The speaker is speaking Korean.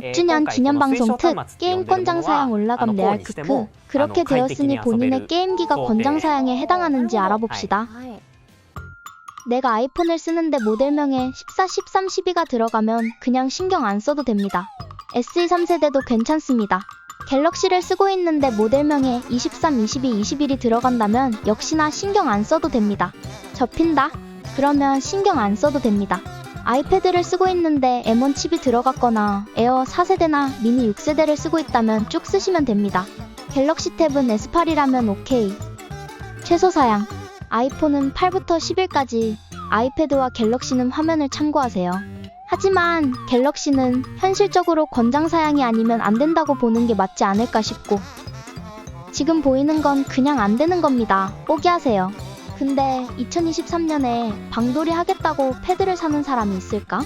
6주년 기념 방송 특 게임권 장사양 올라감 레알 크크 그렇게 되었으니 본인의 게임기가 권장 사양에 해당하는지 알아봅시다. 내가 아이폰을 쓰는데 모델명에 14, 13, 12가 들어가면 그냥 신경 안 써도 됩니다. SE 3세대도 괜찮습니다. 갤럭시를 쓰고 있는데 모델명에 23, 22, 21이 들어간다면 역시나 신경 안 써도 됩니다. 접힌다? 그러면 신경 안 써도 됩니다. 아이패드를 쓰고 있는데 M1 칩이 들어갔거나 에어 4세대나 미니 6세대를 쓰고 있다면 쭉 쓰시면 됩니다. 갤럭시 탭은 S8이라면 오케이. 최소 사양. 아이폰은 8부터 11까지, 아이패드와 갤럭시는 화면을 참고하세요. 하지만 갤럭시는 현실적으로 권장 사양이 아니면 안 된다고 보는 게 맞지 않을까 싶고 지금 보이는 건 그냥 안 되는 겁니다. 포기하세요. 근데 2023년에 방돌이 하겠다고 패드를 사는 사람이 있을까?